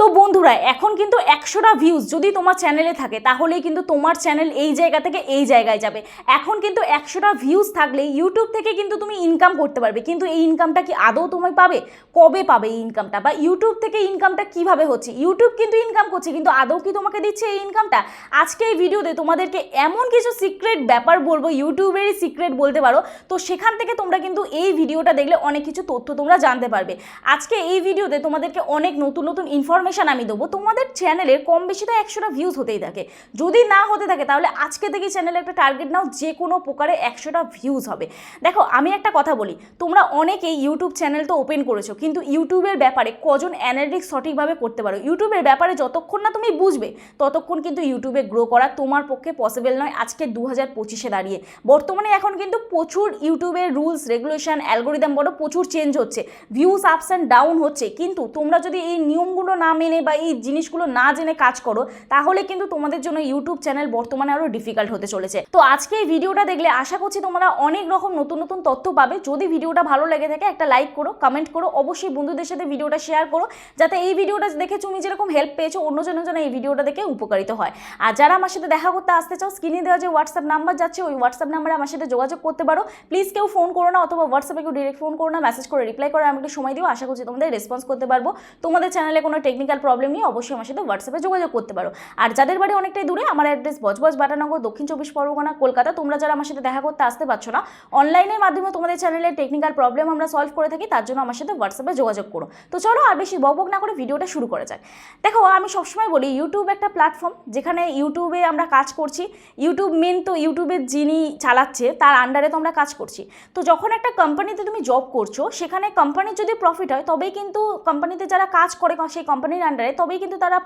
তো বন্ধুরা, এখন কিন্তু একশোটা ভিউজ যদি তোমার চ্যানেলে থাকে, তাহলেই কিন্তু তোমার চ্যানেল এই জায়গা থেকে এই জায়গায় যাবে। এখন কিন্তু একশোটা ভিউজ থাকলে ইউটিউব থেকে কিন্তু তুমি ইনকাম করতে পারবে। কিন্তু এই ইনকামটা কি আদৌ তুমি পাবে? কবে পাবে এই ইনকামটা বা ইউটিউব থেকে ইনকামটা কীভাবে হচ্ছে? ইউটিউব কিন্তু ইনকাম করছে, কিন্তু আদৌ কি তোমাকে দিচ্ছে এই ইনকামটা আজকে এই ভিডিওতে তোমাদেরকে এমন কিছু সিক্রেট ব্যাপার বলব ইউটিউবেরই সিক্রেট বলতে পারো, তো সেখান থেকে তোমরা কিন্তু এই ভিডিওটা দেখলে অনেক কিছু তথ্য তোমরা জানতে পারবে। আজকে এই ভিডিওতে তোমাদেরকে অনেক নতুন নতুন ইনফরমেশন আমি দেবো, তোমাদের চ্যানেলের কম বেশি তো একশোটা ভিউজ হতেই থাকে। যদি না হতে থাকে, তাহলে আজকে থেকে চ্যানেলে একটা টার্গেট নাও, যে কোনো প্রকারে একশোটা ভিউজ হবে। দেখো, আমি একটা কথা বলি, তোমরা অনেকেই ইউটিউব চ্যানেল তো ওপেন করেছ, কিন্তু ইউটিউবের ব্যাপারে কজন অ্যানালিটিক্স সঠিকভাবে করতে পারো? ইউটিউবের ব্যাপারে যতক্ষণ না তুমি বুঝবে, ততক্ষণ কিন্তু ইউটিউবে গ্রো করা তোমার পক্ষে পসিবল নয় আজকে দু হাজার পঁচিশে দাঁড়িয়ে। বর্তমানে এখন কিন্তু প্রচুর ইউটিউবের রুলস রেগুলেশন অ্যালগোরিদম বড় প্রচুর চেঞ্জ হচ্ছে। ভিউজ আপস অ্যান্ড ডাউন হচ্ছে। কিন্তু তোমরা যদি এই নিয়মগুলো না মেনে বা এই জিনিসগুলো না জেনে কাজ করো, তাহলে কিন্তু তোমাদের জন্য ইউটিউব চ্যানেল বর্তমানে আরও ডিফিকাল্ট হতে চলেছে। তো আজকে এই ভিডিওটা দেখলে আশা করছি তোমরা অনেক রকম নতুন নতুন তথ্য পাবে। যদি ভিডিওটা ভালো লেগে থাকে, একটা লাইক করো কমেন্ট করো, অবশ্যই বন্ধুদের সাথে ভিডিওটা শেয়ার করো, যাতে এই ভিডিওটা দেখে তুমি যেরকম হেল্প পেয়েছ অন্যজনের জন্য এই ভিডিওটা দেখে উপকারিত হয়। আর যারা আমার সাথে দেখা করতে আসতে চাও স্ক্রিনে দেওয়া যে হোয়াটসঅ্যাপ নাম্বার যাচ্ছে, ওই হোয়াটসঅ্যাপ নাম্বারে আমার সাথে যোগাযোগ করতে পারো। প্লিজ কেউ ফোন করো না, অথবা হোয়াটসঅ্যাপে কেউ ডিরেক্ট ফোন করো না মেসেজ করে রিপ্লাই করে আমাকে সময় দিও, আশা করছি তোমাদের রেসপন্স করতে পারব। তোমাদের চ্যানেলে কোনো টেকনিক্যাল প্রবলেম নিয়ে অবশ্যই আমার সাথে হোয়াটসঅ্যাপে যোগাযোগ করতে পারো। আর যাদের বাড়ি অনেকটাই দূরে, আমার অ্যাড্রেস বজবজ বাটানগর, দক্ষিণ চব্বিশ পরগনা, কলকাতা, তোমরা যারা আমার সাথে দেখা করতে আসতে পারছ না অনলাইনের মাধ্যমে তোমাদের চ্যানেলের টেকনিক্যাল প্রবলেম আমরা সলভ করে থাকি, তার জন্য আমার সাথে হোয়াটসঅ্যাপে যোগাযোগ করো। তো চলো আর বেশি বক বক না করে ভিডিওটা শুরু করা যাক। দেখো, আমি সবসময় বলি ইউটিউব একটা প্ল্যাটফর্ম যেখানে ইউটিউবে আমরা কাজ করছি। ইউটিউব মেন তো ইউটিউবের যিনি চালাচ্ছে, তার আন্ডারে তো আমরা কাজ করছি। তো যখন একটা কোম্পানিতে তুমি জব করছ, সেখানে কোম্পানির যদি প্রফিট হয়, তবেই কিন্তু কোম্পানিতে যারা কাজ করে, সেই কোম্পানির আন্ডারে তবেই কিন্তু তারা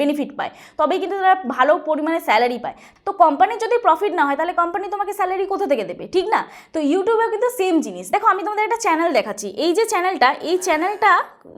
বেনিফিট পায়। তবেই কিন্তু তারা ভালো পরিমাণে স্যালারি পায়। তো কোম্পানির যদি প্রফিট না হয়, তাহলে কোম্পানি তোমাকে স্যালারি কোথা থেকে দেবে? ঠিক না? তো ইউটিউবেও কিন্তু সেম জিনিস। দেখো, আমি তোমাদের একটা চ্যানেল দেখাচ্ছি। এই যে চ্যানেলটা এই চ্যানেলটা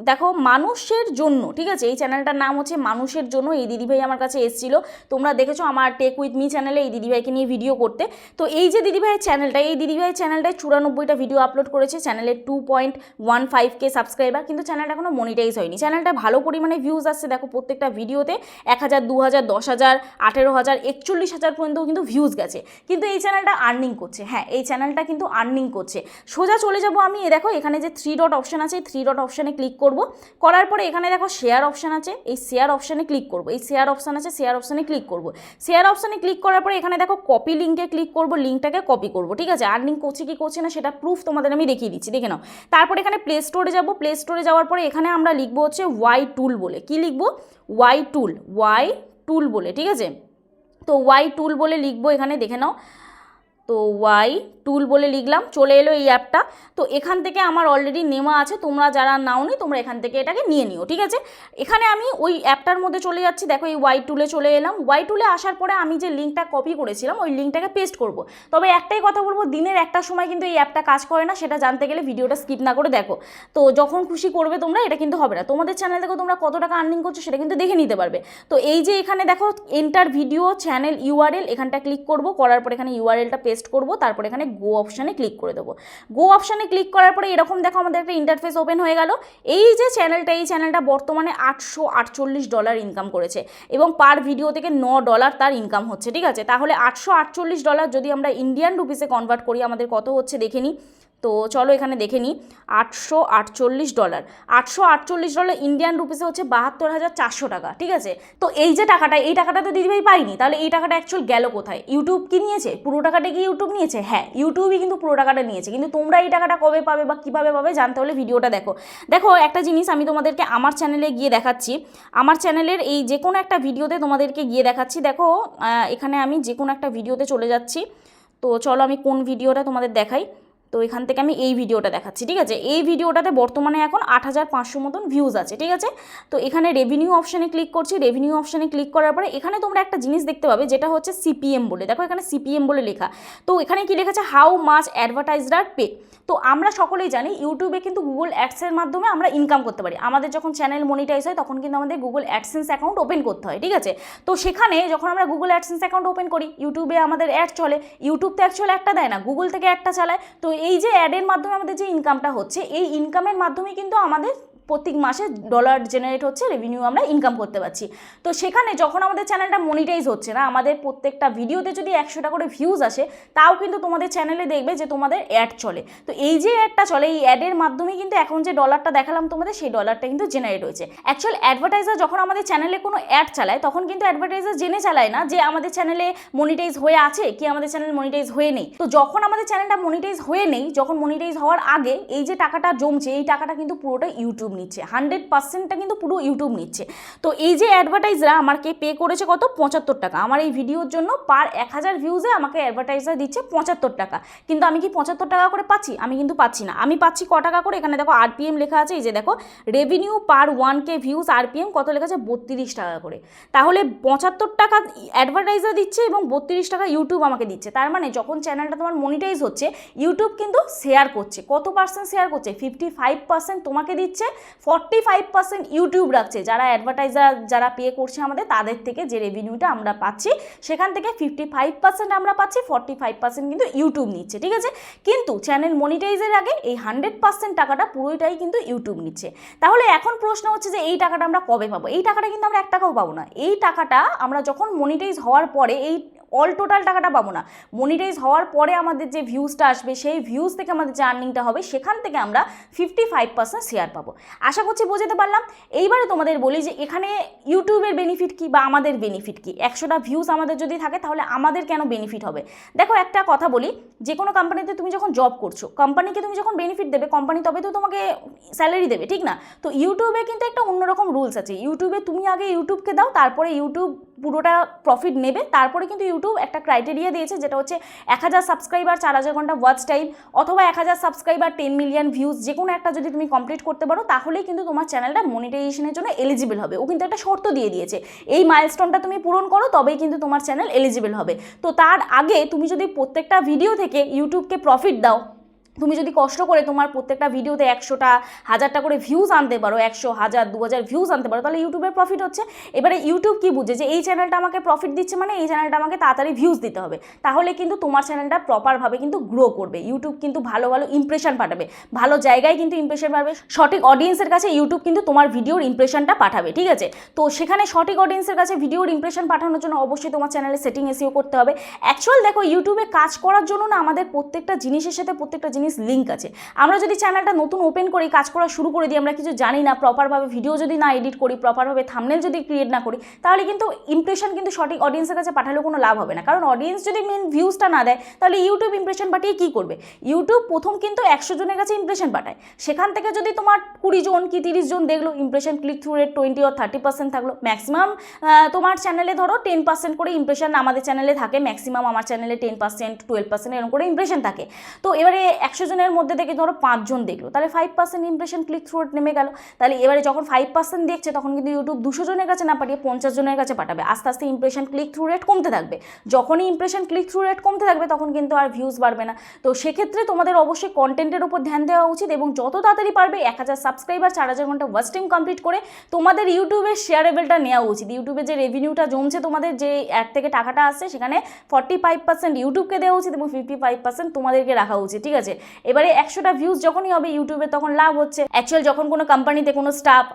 দেখো মানুষের জন্য, ঠিক আছে? এই চ্যানেলটার নাম হচ্ছে মানুষের জন্য। এই দিদিভাই আমার কাছে এসেছিল। তোমরা দেখেছ আমার টেক উইথ মি চ্যানেলে এই দিদিভাইকে নিয়ে ভিডিও করতে। তো এই যে দিদিভাইয়ের চ্যানেলটা এই দিদিভাইয়ের চ্যানেলটায় চুরানব্বইটা ভিডিও আপলোড করেছে। চ্যানেলের two point one five K subscriber কিন্তু চ্যানেলটা এখনও মনিটাইজ হয়নি। চ্যানেলটা ভালো পরিমাণে ভিউজ আসছে। দেখো, প্রত্যেকটা ভিডিওতে এক হাজার, দু হাজার, দশ হাজার, আঠেরো হাজার, একচল্লিশ হাজার পর্যন্ত কিন্তু ভিউজ গেছে। কিন্তু এই চ্যানেলটা আর্নিং করছে। হ্যাঁ এই চ্যানেলটা কিন্তু আর্নিং করছে। সোজা চলে যাব আমি, এ দেখো, এখানে যে থ্রি ডট অপশান আছে থ্রি ডট অপশানে ক্লিক করব। করার পরে এখানে দেখো শেয়ার অপশান আছে, এই শেয়ার অপশানে ক্লিক করব। এই শেয়ার অপশান আছে শেয়ার অপশানে ক্লিক করব। শেয়ার অপশানে ক্লিক করার পরে এখানে দেখো কপি লিঙ্কে ক্লিক করব লিঙ্কটাকে কপি করব, ঠিক আছে? আর্নিং করছে কি করছে না, সেটা প্রুফ তোমাদের আমি দেখিয়ে দিচ্ছি, দেখে নাও। তারপর এখানে প্লে স্টোরে যাব। প্লে স্টোরে যাওয়ার পরে এখানে আমরা লিখব হচ্ছে ওয়াই টুল বলে। কি লিখব? ওয়াই টুল ওয়াই টুল বলে ঠিক আছে? তো ওয়াই টুল বলে লিখব এখানে দেখে নাও। তো ওয়াই টুল বলে লিখলাম, চলে এলো এই অ্যাপটা তো এখান থেকে আমার অলরেডি নেওয়া আছে, তোমরা যারা নাওনি তোমরা এখান থেকে এটাকে নিয়ে নিও, ঠিক আছে? এখানে আমি ওই অ্যাপটার মধ্যে চলে যাচ্ছি, দেখো এই ওয়াই টুলে চলে এলাম। ওয়াই টুলে আসার পরে আমি যে লিঙ্কটা কপি করেছিলাম, ওই লিঙ্কটাকে পেস্ট করব। তবে একটাই কথা বলব, দিনের একটা সময় কিন্তু এই অ্যাপটা কাজ করে না, সেটা জানতে গেলে ভিডিওটা স্কিপ না করে দেখো। তো যখন খুশি করবে তোমরা, এটা কিন্তু হবে না। তোমাদের চ্যানেল থেকে তোমরা কত টাকা আর্নিং করছ, সেটা কিন্তু দেখে নিতে পারবে। তো এই যে এখানে দেখো এন্টার ভিডিও চ্যানেল ইউআরএল এখানটা ক্লিক করব, করার পর এখানে ইউআরএলটা পেস্ট করব, তারপর এখানে গো অপশানে ক্লিক করে দেবো। গো অপশানে ক্লিক করার পরে এরকম দেখো আমাদের একটা ইন্টারফেস ওপেন হয়ে গেল। এই যে চ্যানেলটা এই চ্যানেলটা বর্তমানে আটশো আটচল্লিশ ডলার ইনকাম করেছে এবং পার ভিডিও থেকে ন ডলার তার ইনকাম হচ্ছে, ঠিক আছে? তাহলে আটশো আটচল্লিশ ডলার যদি আমরা ইন্ডিয়ান রুপিসে কনভার্ট করি, আমাদের কত হচ্ছে দেখে নিই? তো চলো এখানে দেখে নিই। আটশো আটচল্লিশ ডলার। আটশো আটচল্লিশ ডলার ইন্ডিয়ান রুপিসে হচ্ছে বাহাত্তর হাজার চারশো টাকা, ঠিক আছে? তো এই যে টাকাটা, এই টাকাটা তো দিদিভাই পাইনি তাহলে এই টাকাটা অ্যাকচুয়াল গেল কোথায়? ইউটিউব কি নিয়েছে? পুরো টাকাটা কি ইউটিউব নিয়েছে? হ্যাঁ ইউটিউবই কিন্তু পুরো টাকাটা নিয়েছে। কিন্তু তোমরা এই টাকাটা কবে পাবে বা কীভাবে পাবে জানতে হলে ভিডিওটা দেখো। দেখো, একটা জিনিস আমি তোমাদেরকে আমার চ্যানেলে গিয়ে দেখাচ্ছি। আমার চ্যানেলের এই যে কোনো একটা ভিডিওতে তোমাদেরকে গিয়ে দেখাচ্ছি। দেখো এখানে আমি যে কোনো একটা ভিডিওতে চলে যাচ্ছি। তো চলো আমি কোন ভিডিওটা তোমাদের দেখাই। তো এখান থেকে আমি এই ভিডিওটা দেখাচ্ছি, ঠিক আছে? এই ভিডিওটাতে বর্তমানে এখন আট হাজার পাঁচশো মতন ভিউজ আছে, ঠিক আছে? তো এখানে রেভিনিউ অপশানে ক্লিক করছি রেভিনিউ অপশানে ক্লিক করার পরে এখানে তোমরা একটা জিনিস দেখতে পাবে, যেটা হচ্ছে সিপিএম বলে। দেখো এখানে সিপিএম বলে লেখা। তো এখানে কি লেখা আছে হাউ মাচ অ্যাডভার্টাইজার পে তো আমরা সকলেই জানি ইউটিউবে কিন্তু গুগল অ্যাডসের মাধ্যমে আমরা ইনকাম করতে পারি। আমাদের যখন চ্যানেল মনিটাইজ হয়, তখন কিন্তু আমাদের গুগল অ্যাডসেন্স অ্যাকাউন্ট ওপেন করতে হয়, ঠিক আছে? তো সেখানে যখন আমরা গুগল অ্যাডসেন্স অ্যাকাউন্ট ওপেন করি ইউটিউবে আমাদের অ্যাড চলে। ইউটিউব তো অ্যাকচুয়ালি একটা দেয় না গুগল থেকে একটা চালায়। তো এই যে অ্যাডের মাধ্যমে আমাদের যে ইনকামটা হচ্ছে এই ইনকামের মাধ্যমে কিন্তু আমাদের প্রত্যেক মাসে ডলার জেনারেট হচ্ছে রেভিনিউ আমরা ইনকাম করতে পারছি। তো সেখানে যখন আমাদের চ্যানেলটা মনিটাইজ হচ্ছে না, আমাদের প্রত্যেকটা ভিডিওতে যদি একশোটা করে ভিউজ আসে, তাও কিন্তু তোমাদের চ্যানেলে দেখবে যে তোমাদের অ্যাড চলে। তো এই যে অ্যাডটা চলে, এই অ্যাডের মাধ্যমে কিন্তু এখন যে ডলারটা দেখালাম তোমাদের, সেই ডলারটা কিন্তু জেনারেট হয়েছে। অ্যাকচুয়াল অ্যাডভার্টাইজার যখন আমাদের চ্যানেলে কোনো অ্যাড চালায়, তখন কিন্তু অ্যাডভার্টাইজার জেনে চালায় না যে আমাদের চ্যানেলে মনিটাইজ হয়ে আছে কি আমাদের চ্যানেল মনিটাইজ হয়ে নেই। তো যখন আমাদের চ্যানেলটা মনিটাইজ হয়ে নেই, যখন মনিটাইজ হওয়ার আগে এই যে টাকাটা জমছে, এই টাকাটা কিন্তু পুরোটা ইউটিউব নিচ্ছে। হান্ড্রেড পার্সেন্টটা কিন্তু পুরো ইউটিউব নিচ্ছে। তো এই যে অ্যাডভার্টাইজরা আমাকে পে করেছে কত? পঁচাত্তর টাকা। আমার এই ভিডিওর জন্য পার এক হাজার ভিউজে আমাকে অ্যাডভার্টাইজার দিচ্ছে পঁচাত্তর টাকা। কিন্তু আমি কি পঁচাত্তর টাকা করে পাচ্ছি? আমি কিন্তু পাচ্ছি না। আমি পাচ্ছি ক টাকা করে? এখানে দেখো আরপিএম লেখা আছে। এই যে দেখো revenue per one K views RPM কত লেখা আছে? বত্রিশ টাকা করে। তাহলে পঁচাত্তর টাকা অ্যাডভার্টাইজার দিচ্ছে এবং বত্রিশ টাকা ইউটিউব আমাকে দিচ্ছে। তার মানে যখন চ্যানেলটা তোমার মনিটাইজ হচ্ছে ইউটিউব কিন্তু শেয়ার করছে। কত পার্সেন্ট শেয়ার করছে? ফিফটি ফাইভ পার্সেন্ট তোমাকে দিচ্ছে। ফর্টি ফাইভ পার্সেন্ট ইউটিউব রাখছে। যারা অ্যাডভার্টাইজার যারা পে করছে আমাদের, তাদের থেকে যে রেভিনিউটা আমরা পাচ্ছি, সেখান থেকে ফিফটি ফাইভ পার্সেন্ট আমরা পাচ্ছি ফর্টি ফাইভ পার্সেন্ট কিন্তু ইউটিউব নিচ্ছে, ঠিক আছে? কিন্তু চ্যানেল মনিটাইজের আগে এই হান্ড্রেড পার্সেন্ট টাকাটা পুরোটাই কিন্তু ইউটিউব নিচ্ছে। তাহলে এখন প্রশ্ন হচ্ছে যে এই টাকাটা আমরা কবে পাবো? এই টাকাটা কিন্তু আমরা এক টাকাও পাবো না। এই টাকাটা আমরা যখন মনিটাইজ হওয়ার পরে, এই অল টোটাল টাকাটা পাবো না। মনিটাইজ হওয়ার পরে আমাদের যে ভিউজটা আসবে, সেই ভিউজ থেকে আমাদের যে আর্নিংটা হবে, সেখান থেকে আমরা ফিফটি ফাইভ পার্সেন্ট শেয়ার পাবো। আশা করছি বোঝাতে পারলাম। এইবারে তোমাদের বলি যে এখানে ইউটিউবের বেনিফিট কি বা আমাদের বেনিফিট কি? একশোটা ভিউজ আমাদের যদি থাকে, তাহলে আমাদের কেন বেনিফিট হবে? দেখো, একটা কথা বলি, যে কোনো কোম্পানিতে তুমি যখন জব করছ কোম্পানিকে তুমি যখন বেনিফিট দেবে কোম্পানি তবে তো তোমাকে স্যালারি দেবে, ঠিক না? তো ইউটিউবে কিন্তু একটা অন্যরকম রুলস আছে। ইউটিউবে তুমি আগে ইউটিউবকে দাও, তারপরে ইউটিউব পুরোটা প্রফিট নেবে, তারপরে কিন্তু ইউটিউব একটা ক্রাইটেরিয়া দিয়েছে, যেটা হচ্ছে এক হাজার সাবস্ক্রাইবার চার হাজার ঘণ্টা ওয়াচ টাইম অথবা এক হাজার সাবস্ক্রাইবার টেন মিলিয়ন ভিউজ যে কোনো একটা যদি তুমি কমপ্লিট করতে পারো, তাহলেই কিন্তু তোমার চ্যানেলটা মনিটাইজেশনের জন্য এলিজিবল হবে। ও কিন্তু একটা শর্ত দিয়ে দিয়েছে। এই মাইলস্টোনটা তুমি পূরণ করো, তবেই কিন্তু তোমার চ্যানেল এলিজিবল হবে। তো তার আগে তুমি যদি প্রত্যেকটা ভিডিও থেকে ইউটিউবকে প্রফিট দাও তুমি যদি কষ্ট করে তোমার প্রত্যেকটা ভিডিওতে একশোটা, হাজারটা করে ভিউজ আনতে পারো, একশো, হাজার দু হাজার ভিউজ আনতে পারো, তাহলে ইউটিউবের প্রফিট হচ্ছে। এবারে ইউটিউব কি বুঝে যে এই চ্যানেলটা আমাকে প্রফিট দিচ্ছে মানে এই চ্যানেলটা আমাকে তাড়াতাড়ি ভিউজ দিতে হবে। তাহলে কিন্তু তোমার চ্যানেলটা প্রপারভাবে কিন্তু গ্রো করবে। ইউটিউব কিন্তু ভালো ভালো ইমপ্রেশন পাঠাবে। ভালো জায়গায় কিন্তু ইমপ্রেশন পাঠাবে সঠিক অডিয়েন্সের কাছে ইউটিউব কিন্তু তোমার ভিডিওর ইমপ্রেশনটা পাঠাবে, ঠিক আছে? তো সেখানে সঠিক অডিয়েন্সের কাছে ভিডিওর ইমপ্রেশন পাঠানোর জন্য অবশ্যই তোমার চ্যানেলে সেটিং এসিও করতে হবে। অ্যাকচুয়াল দেখো ইউটিউবে কাজ করার জন্য না আমাদের প্রত্যেকটা জিনিসের সাথে প্রত্যেকটা জিনিস লিঙ্ক আছে। আমরা যদি চ্যানেলটা নতুন ওপেন করি, কাজ করা শুরু করে দিই, আমরা কিছু জানি না প্রপারভাবে ভিডিও যদি না এডিট করি প্রপারভাবে থামনেল যদি ক্রিয়েট না করি, তাহলে কিন্তু ইমপ্রেশন কিন্তু সঠিক অডিয়েন্সের কাছে পাঠালেও কোনো লাভ হবে না। কারণ অডিয়েন্স যদি মেন ভিউজটা না দেয়, তাহলে ইউটিউব ইমপ্রেশন পাঠিয়ে কী করবে? ইউটিউব প্রথম কিন্তু একশো জনের কাছে ইমপ্রেশন পাঠায়। সেখান থেকে যদি তোমার কুড়ি জন কি তিরিশ জন দেখল impression click through rate twenty আর থার্টি পার্সেন্ট থাকল ম্যাক্সিমাম তোমার চ্যানেলে ধরো টেন পার্সেন্ট করে ইমপ্রেশন আমাদের চ্যানেলে থাকে ম্যাক্সিমাম আমার চ্যানেলে টেন পার্সেন্ট টুয়েলভ পার্সেন্ট এরকম করে ইমপ্রেশন থাকে। তো এবারে একশো জনের মধ্যে থেকে ধরো পাঁচজন দেখল, তাহলে five percent impression click through নেমে গেল। তাহলে এবারে যখন ফাইভ পার্সেন্ট দেখছে, তখন কিন্তু ইউটিউব দুশো জনের কাছে না পাঠিয়ে পঞ্চাশ জনের কাছে পাঠাবে। আস্তে আস্তে ইমপ্রেশন ক্লিক থ্রু রেট কমতে থাকবে। যখনই ইমপ্রেশন ক্লিক থ্রু রেট কমতে থাকবে, তখন কিন্তু আর ভিউজ বাড়বে না। তো সেক্ষেত্রে তোমাদের অবশ্যই কন্টেন্টের উপর ধ্যান দেওয়া উচিত এবং যত তাড়াতাড়ি পারবে, এক হাজার সাবস্ক্রাইবার চার হাজার ঘণ্টা ওয়াচ টাইম কমপ্লিট করে তোমাদের ইউটিউবের শেয়ারেবেলটা নেওয়া উচিত। ইউটিউবে যে রেভিনিউটা জমছে, তোমাদের যে অ্যাড থেকে টাকাটা আসছে, সেখানে ফর্টি ফাইভ পার্সেন্ট ইউটিউবকে দেওয়া উচিত এবং ফিফটি ফাইভ পার্সেন্ট তোমাদেরকে রাখা উচিত, ঠিক আছে? এবারে একশোটা ভিউজ যখনই হবে ইউটিউবে তখন লাভ হচ্ছে। অ্যাকচুয়াল যখন কোনো কোম্পানিতে কোনো স্টাফ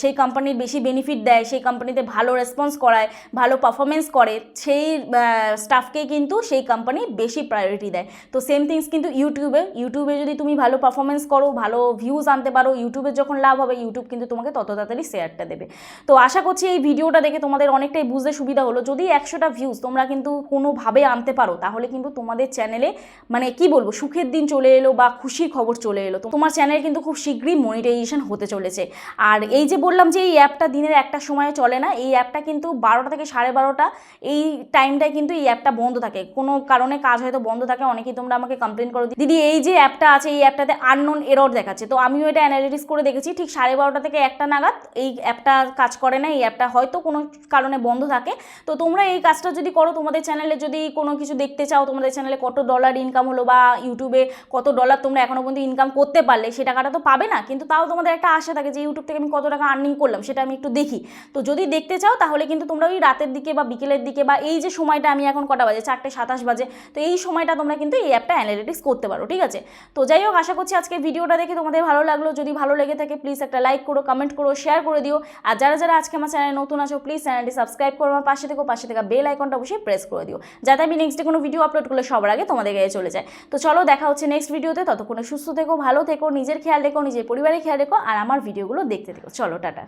সেই কোম্পানির বেশি বেনিফিট দেয়, সেই কোম্পানিতে ভালো রেসপন্স করায়, ভালো পারফরমেন্স করে, সেই স্টাফকে কিন্তু সেই কোম্পানি বেশি প্রায়োরিটি দেয়। তো সেম থিংস কিন্তু ইউটিউবে ইউটিউবে যদি তুমি ভালো পারফরমেন্স করো, ভালো ভিউজ আনতে পারো ইউটিউবের যখন লাভ হবে ইউটিউব কিন্তু তোমাকে তত তাড়াতাড়ি শেয়ারটা দেবে। তো আশা করছি এই ভিডিওটা দেখে তোমাদের অনেকটাই বুঝতে সুবিধা হলো। যদি একশোটা ভিউজ তোমরা কিন্তু কোনোভাবে আনতে পারো, তাহলে কিন্তু তোমাদের চ্যানেলে মানে কি বলব, সুখের দিন চলে এলো বা খুশির খবর চলে এলো। তোমার চ্যানেল কিন্তু খুব শীঘ্রই মনিটাইজেশন হতে চলেছে। আর এই যে বললাম যে এই অ্যাপটা দিনের একটা সময়ে চলে না, এই অ্যাপটা কিন্তু বারোটা থেকে সাড়ে বারোটা এই টাইমটায় কিন্তু এই অ্যাপটা বন্ধ থাকে। কোনো কারণে কাজ হয়তো বন্ধ থাকে, অনেকেই তোমরা আমাকে কমপ্লেন করো। দিদি, এই যে অ্যাপটা আছে, এই অ্যাপটাতে আননোন এরর দেখাচ্ছে। তো আমিও এটা অ্যানালিটিস করে দেখেছি, ঠিক সাড়ে বারোটা থেকে একটা নাগাদ এই অ্যাপটা কাজ করে না, এই অ্যাপটা হয়তো কোনো কারণে বন্ধ থাকে। তো তোমরা এই কাজটা যদি করো, তোমাদের চ্যানেলে যদি কোনো কিছু দেখতে চাও, তোমাদের চ্যানেলে কত ডলার ইনকাম হলো বা ইউটিউবে কত ডলার তোমরা এখনও পর্যন্ত ইনকাম করতে পারলে, সে টাকাটা তো পাবে না। কিন্তু তাও তোমাদের একটা আশা থাকে যে ইউটিউব থেকে আমি কত টাকা আর্নিং করলাম, সেটা আমি একটু দেখি। তো যদি দেখতে চাও, তাহলে কিন্তু তোমরা ওই রাতের দিকে বা বিকেলের দিকে বা এই যে সময়টা আমি এখন কটা বাজে? চারটে সাতাশ বাজে। তো এই সময়টা তোমরা কিন্তু এই অ্যাপটা অ্যানালিটিক্স করতে পারো, ঠিক আছে? তো যাই হোক, আশা করছি আজকে ভিডিওটা দেখে তোমাদের ভালো লাগল। যদি ভালো লেগে থাকে প্লিজ একটা লাইক করো কমেন্ট করো শেয়ার করে দিও। আর যারা যারা আজকে আমার চ্যানেলে নতুন আছো প্লিজ চ্যানেলটি সাবস্ক্রাইব করো, আমার পাশে থেকো, পাশে থেকে বেল আইকনটা অবশ্যই প্রেস করে দিও। যাতে আমি নেক্সট ডে কোনো ভিডিও আপলোড করলে সবার আগে তোমাদের গায়ে চলে যায়। তো চলো, দেখা হচ্ছে নেক্সট ভিডিওতে ততক্ষণে সুস্থ থেকো, ভালো থেকো, নিজের খেয়াল রেখো, নিজের পরিবারের খেয়াল রেখো, আর আমার ভিডিওগুলো দেখতে থেকো। চলো, টাটা।